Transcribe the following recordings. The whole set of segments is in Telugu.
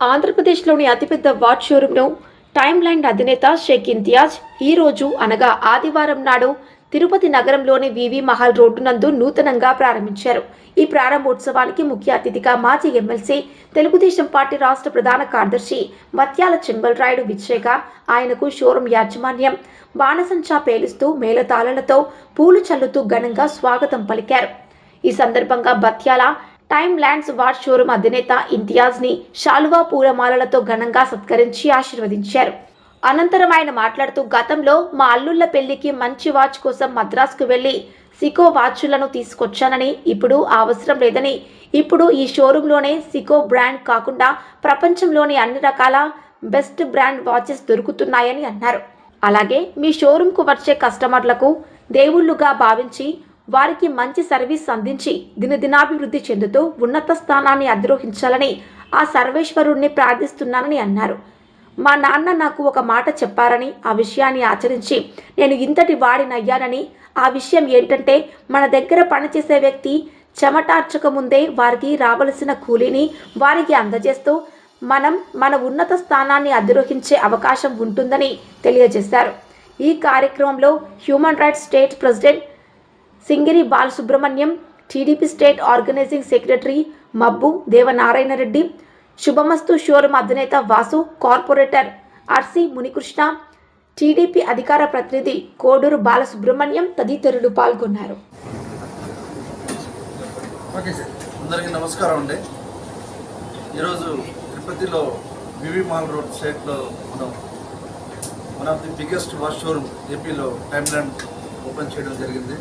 ఆంధ్రప్రదేశ్లోని అతిపెద్ద వాచ్ షోరూంను టైమ్ లైన్ అధినేత షేక్ ఇంతియాజ్ ఈ రోజు అనగా ఆదివారం నాడు తిరుపతి నగరంలోని వివి మహల్ రోడ్డు నందు నూతనంగా ప్రారంభించారు. ఈ ప్రారంభోత్సవానికి ముఖ్య అతిథిగా మాజీ ఎమ్మెల్సీ తెలుగుదేశం పార్టీ రాష్ట్ర ప్రధాన కార్యదర్శి మత్యాల చెంబల్రాయుడు విచ్చేగా ఆయనకు షోరూం యాజమాన్యం బాణసంచా పేలుస్తూ మేళతాళలతో పూలు చల్లుతూ ఘనంగా స్వాగతం పలికారు. ఈ సందర్భంగా Bathyala time lands watch showroom అధినేత ఇంతియాజ్ని శాలువా పూలమాలలతో ఘనంగా సత్కరించి ఆశీర్వదించారు. అనంతరం ఆయన మాట్లాడుతూ గతంలో మా అల్లుళ్ళ పెళ్ళికి మంచి వాచ్ కోసం మద్రాసుకు వెళ్ళి సికో వాచ్లను తీసుకొచ్చానని ఇప్పుడు అవసరం లేదని. ఇప్పుడు ఈ షోరూంలోనే సికో బ్రాండ్ కాకుండా ప్రపంచంలోని అన్ని రకాల బెస్ట్ బ్రాండ్ వాచెస్ దొరుకుతున్నాయని అన్నారు. అలాగే మీ షోరూంకు వచ్చే కస్టమర్లకు దేవుళ్ళుగా భావించి వారికి మంచి సర్వీస్ అందించి దినదినాభివృద్ధి చెందుతూ ఉన్నత స్థానాన్ని అధిరోహించాలని ఆ సర్వేశ్వరుణ్ణి ప్రార్థిస్తున్నానని అన్నారు. మా నాన్న నాకు ఒక మాట చెప్పారని ఆ విషయాన్ని ఆచరించి నేను ఇంతటి వాడినయ్యానని ఆ విషయం ఏంటంటే మన దగ్గర పనిచేసే వ్యక్తి చెమటార్చక ముందే వారికి రావలసిన కూలీని వారికి అందజేస్తూ మనం మన ఉన్నత స్థానాన్ని అధిరోహించే అవకాశం ఉంటుందని తెలియజేశారు. ఈ కార్యక్రమంలో human rights state president Singiri Balasubramanyam TDP state organising secretary Mabbu Devanarayana Reddy Shubhamastu showroom అధినేత Vasu corporator RC Munikrishna TDP అధికార ప్రతినిధి కోడూరు బాలసుబ్రహ్మణ్యం తదితరులు పాల్గొన్నారు. ఓకే సార్ అందరికీ నమస్కారం అండి. ఈరోజు తిరుపతిలో వివి మాల్ రోడ్ స్టేట్లో మనం one of the biggest watch showroom ఏపీలో టైమ్ ల్యాండ్ ఓపెన్ చేయడం జరిగింది.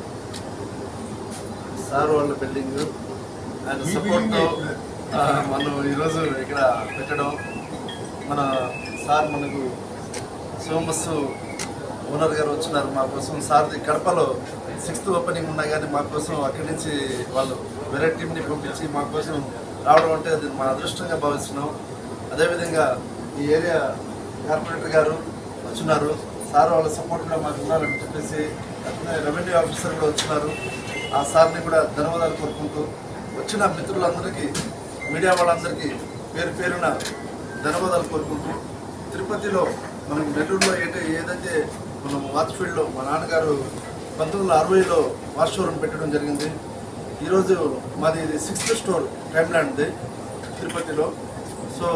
సార్ వాళ్ళ బిల్డింగ్ ఆయన సపోర్ట్తో మనం ఈరోజు ఇక్కడ పెట్టడం. మన సార్ మనకు సోమస్సు ఓనర్ గారు వచ్చినారు మా కోసం. సార్ది కడపలో సిక్స్త్ ఓపెనింగ్ ఉన్నా కానీ మా కోసం అక్కడి నుంచి వాళ్ళు వేరే టీంని పంపించి మా కోసం రావడం అంటే అది మా అదృష్టంగా భావిస్తున్నాం. అదేవిధంగా ఈ ఏరియా కార్పొరేటర్ గారు వచ్చినారు. సార్ వాళ్ళ సపోర్ట్గా మాకు ఉన్నారని చెప్పేసి రెవెన్యూ ఆఫీసర్ కూడా వచ్చినారు. ఆ సార్ని కూడా ధన్యవాదాలు కోరుకుంటూ వచ్చిన మిత్రులందరికీ మీడియా వాళ్ళందరికీ పేరు పేరున ధన్యవాదాలు కోరుకుంటూ తిరుపతిలో మనం నెల్లూరులో ఏంటంటే ఏదైతే మనం వాచ్ ఫీల్డ్లో మా నాన్నగారు పంతొమ్మిది వందల అరవైలో వాచ్ షోరూమ్ పెట్టడం జరిగింది. ఈరోజు మాది ఇది సిక్స్త్ స్టోర్ టైమ్లాండ్ది తిరుపతిలో. సో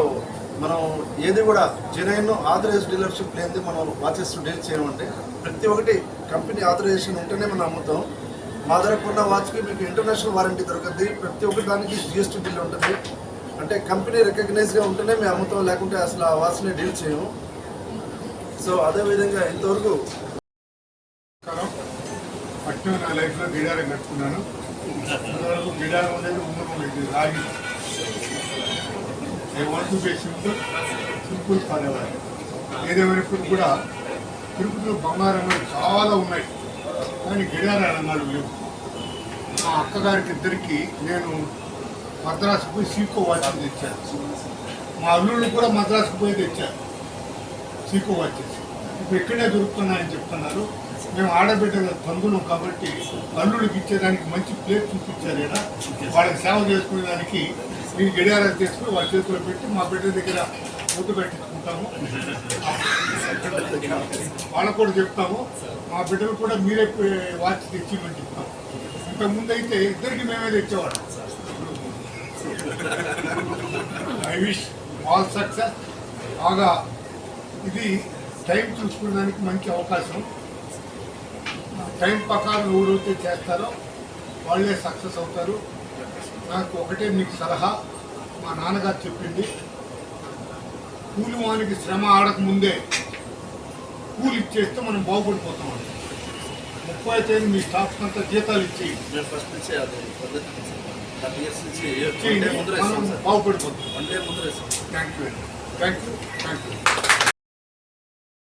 మనం ఏది కూడా జెనైన్ ఆథరైజ్ డీలర్షిప్ లేనిది మనం వాచెస్ డీల్ చేయమంటే ప్రతి ఒక్కటి కంపెనీ ఆథరైజేషన్ ఉంటేనే మనం అమ్ముతాం. మా దగ్గర కొన్న వాచ్కి మీకు ఇంటర్నేషనల్ వారంటీ దొరుకుతుంది ప్రతి ఒక్క దానికి జిఎస్టీ బిల్ ఉంటుంది. అంటే కంపెనీ రికగ్నైజ్గా ఉంటేనే మేము అమ్ముతాం. లేకుంటే అసలు ఆ వాచ్ని డీల్ చేయము. సో అదేవిధంగా ఇంతవరకు నమస్కారం. పట్నం నా లైఫ్లో గిడారం కట్టుకున్నాను. ఇంతవరకు గిడారం అనేది ఉండడం ఇది రాగి. I want to be simple simple follower ఏదేమైనప్పుడు కూడా తిరుపతిలో బంగారు చాలా ఉన్నాయి. కానీ గిడార రంగాలు లేవు. మా అక్కగారికి ఇద్దరికి నేను మద్రాసు పోయి సీకో వాచెస్ తెచ్చాను. మా అల్లుళ్ళు కూడా మద్రాసుకు పోయి తెచ్చారు. సీకో వాచెస్ ఇప్పుడు ఇక్కడే దొరుకుతున్నాయని చెప్తున్నారు. మేము ఆడబిడ్డల తందులం కాబట్టి అల్లుడికి ఇచ్చేదానికి మంచి ప్లేస్ చూపించారు ఇక్కడ వాళ్ళకి సేవ చేసుకునే దానికి మీరు గడియారాలు చేసుకుని వాళ్ళ చేతిలో పెట్టి మా బిడ్డ దగ్గర ముద్దు పెట్టించుకుంటాము. వాళ్ళకు కూడా చెప్తాము. మా బిడ్డలు కూడా మీరే వాచ్ తెచ్చిమని చెప్తాం ఇంతకుముందు అయితే ఇద్దరికి మేమే తెచ్చేవాళ్ళం. ఐ విష్ ఆల్ సక్సెస్ బాగా ఇది టైం చూసుకోవడానికి మంచి అవకాశం. టైం ప్రకారం ఎవరైతే చేస్తారో వాళ్ళే సక్సెస్ అవుతారు. నాకు ఒకటే మీకు సలహా మా నాన్నగారు చెప్పింది. కూలి వానికి శ్రమ ఆడకముందే కూలి ఇచ్చేస్తే మనం బాగుపడిపోతాం. ముప్పై ఐదు మీ స్టాఫ్ అంతా జీతాలు ఇచ్చేయి మేము ఫస్ట్ నుంచి అది పద్ధతి థర్టీ ఇయర్స్ నుంచి ఇచ్చేయండి ముందర మనం ఇస్తాం సార్. బాగుపడిపోతాం. వన్ డే ముందర ఇస్తాం thank you thank you thank you